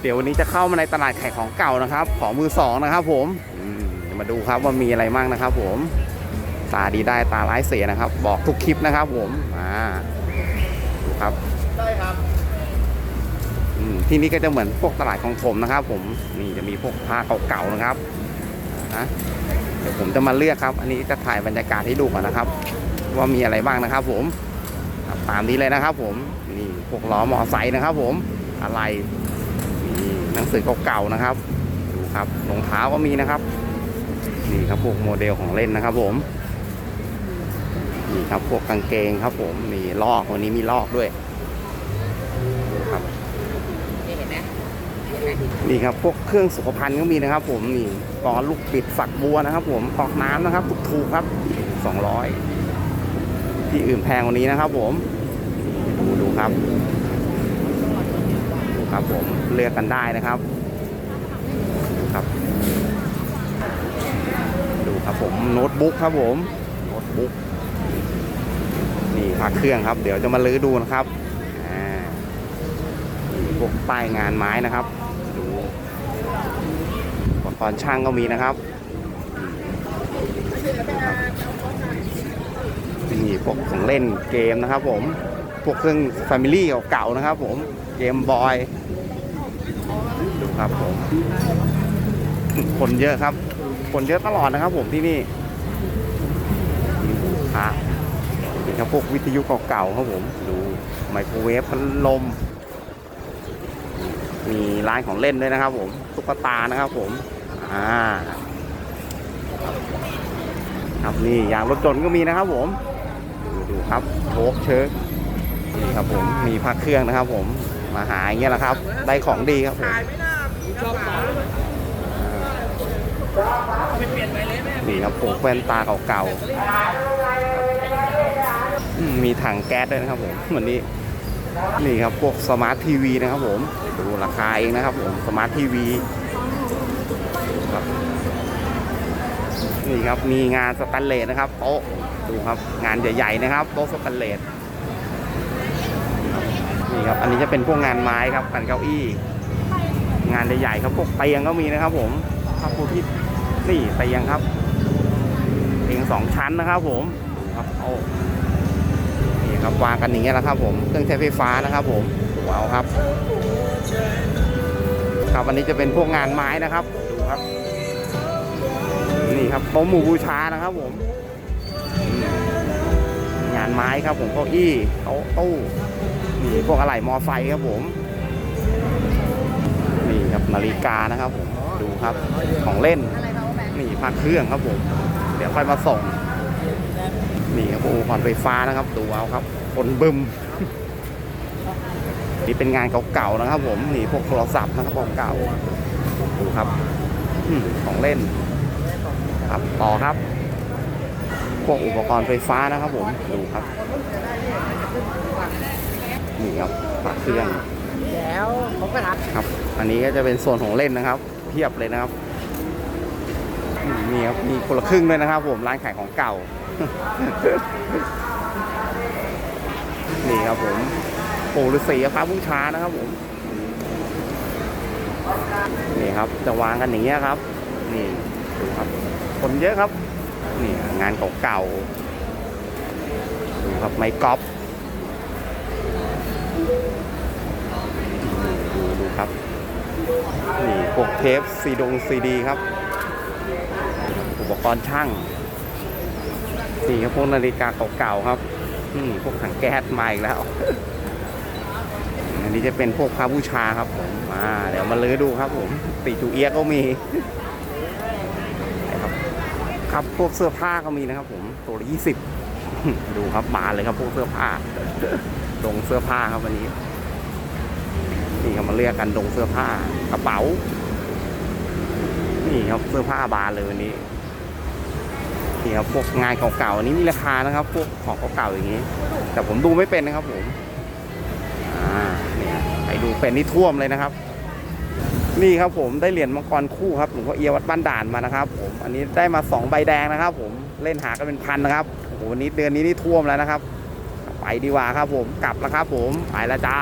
เดี๋ยววันนี้จะเข้ามาในตลาดขายของเก่านะครับ ของมือสองนะครับ ผมอืมเดี๋ยวมาดูครับว่ามีอะไรมั่งนะครับ ผมตาดีได้ตาร้ายเสียนะครับ บอกทุกคลิปนะครับ ผมอ่าดูครับได้ครับอืมที่นี่ก็จะเหมือนพวกตลาดของผมนะครับ ผมนี่จะมีพวกผ้าเก่าๆนะครับนะเดี๋ยวผมจะมาเลือกครับ อันนี้จะถ่ายบรรยากาศให้ดูก่อนนะครับ ว่ามีอะไรบ้างนะครับ ผมครับตามนี้เลยนะครับ ผมนี่พวกล้อมอไซค์นะครับ ผมอะไร หนังสือเก่าๆนะครับดูครับรองเท้าก็มีนะครับนี่ครับพวกโมเดลของเล่นนะครับ ผมนี่ครับพวกกางเกงครับ ผมนี่ลอกวันนี้มีลอกด้วยดูครับนี่เห็นไหมนี่ครับพวกเครื่องสุขภัณฑ์ก็มีนะครับ ผมนี่กรอนลูกปิดฝักบัวนะครับ ผมออกน้ำนะครับถูกๆครับ200ที่อื่นแพงกว่านี้นะครับ ผมดูดูครับ ผมเลือกกันได้นะครับครับ ดูครับผมโน้ตบุ๊กครับผมโน้ตบุ๊กนี่พักเครื่องครับ เดี๋ยวจะมาลื้อดูนะครับนี่พวกป้ายงานไม้นะครับดูอุปกรณ์ช่างก็มีนะครับนี่พวกของเล่นเกมนะครับผม พวกเครื่องแฟมิลี่เก่าๆนะครับผม เกมบอย ครับผม คนเยอะครับ คนเยอะตลอดนะครับผมที่นี่ครับนี่ครับพวกวิทยุเก่าๆครับผม ดูไมโครเวฟพัดลม มีร้านของเล่นด้วยนะครับผม ตุ๊กตานะครับผม อ่า ครับนี่ยางรถจนต์ก็มีนะครับผม ดูดูครับโชคเชิร์นี่ครับผม มีพักเครื่องนะครับผม มาหาอย่างเงี้ยแหละครับ ได้ของดีครับผม ชอบต่อนี่ครับผมแว่นตาเก่าๆอืมมีถังแก๊สด้วยนะครับผมวันนี้ นี่ครับพวกสมาร์ททีวีนะครับผมดูราคาเองนะครับผมสมาร์ททีวีครับนี่ครับมีงานสแตนเลสนะครับโต๊ะดูครับงานใหญ่ๆนะครับโต๊ะสแตนเลสนี่ครับอันนี้จะเป็นพวกงานไม้ครับกันเก้าอี้ งานใหญ่ๆครับพวกเตียงก็มีนะครับ ผมครับพวกที่นี่เตียงครับเตียงสองชั้นนะครับ ผมครับเอานี่ครับวางกันอย่างเงี้ยแหละครับ ผมเครื่องใช้ไฟฟ้านะครับ ผมว้าวครับ ครับอันนี้จะเป็นพวกงานไม้นะครับดูครับ นี่ครับโต๊ะหมู่บูชานะครับ ผมงานไม้ครับ ผมเก้าอี้โต๊ะตู้นี่พวกอะไหล่มอไซค์ครับผม ครับนาฬิกานะครับผมดูครับของเล่นอะไรเขาแบบนี่พักเครื่องครับผมเดี๋ยวค่อยมาส่งนี่ครับอุปกรณ์ไฟฟ้านะครับดูเอาครับคนบึมนี่เป็นงานเก่าๆนะครับ ผมนี่พวกโทรศัพท์นะครับเก่าๆดูครับอืมของเล่น ครับต่อครับ พวกอุปกรณ์ไฟฟ้านะครับผมดูครับนี่ครับพักเครื่องแล้วผมก็ถามครับ อันนี้ก็จะเป็นโซนของเล่นนะครับ เพียบเลยนะครับมนี่ครับมีคนละครึ่งด้วยนะครับผมร้านขายของเก่า นี่ครับผมปู่ฤาษีพระบูชานะครับผมนี่ครับจะวางกันอย่างเงี้ยครับ นี่ดูครับ คนเยอะครับ นี่งานเก่าๆดูครับไม้กอล์ฟดูดูครับ นี่พวกเทปซีดงซีดีครับ อุปกรณ์ช่างนี่ครับพวกนาฬิกาเก่าๆครับอืมพวกถังแก๊สมาอีกแล้ว อันนี้จะเป็นพวกพระบูชาครับผมมาเดี๋ยวมาลื้อดูครับผมตีจูเอียก็มีนะครับครับพวกเสื้อผ้าก็มีนะครับ ผมตัวละยี่สิบดูครับมาเลยครับพวกเสื้อผ้าดงเสื้อผ้าครับวันนี้ นี่เขามาเรียกกันดงเสื้อผ้ากระเป๋า นี่ครับเสื้อผ้าบานเลยวันนี้นี่ครับพวกงานเก่าๆอันนี้มีราคานะครับ พวกของเก่าๆอย่างนี้ แต่ผมดูไม่เป็นนะครับผมอ่าเนี่ยไปดูเป็นนี่ท่วมเลยนะครับ นี่ครับผมได้เหรียญมังกรคู่ครับหลวงพ่อเอียวัดบ้านด่านมานะครับ ผมอันนี้ได้มาสองใบแดงนะครับ ผมเล่นหากันเป็นพันนะครับโอ้โหนนี้เดือนนี้นี่ท่วมแล้วนะครับ ไปดีกว่าครับผมกลับแล้วครับ ผมไปแล้วจ้า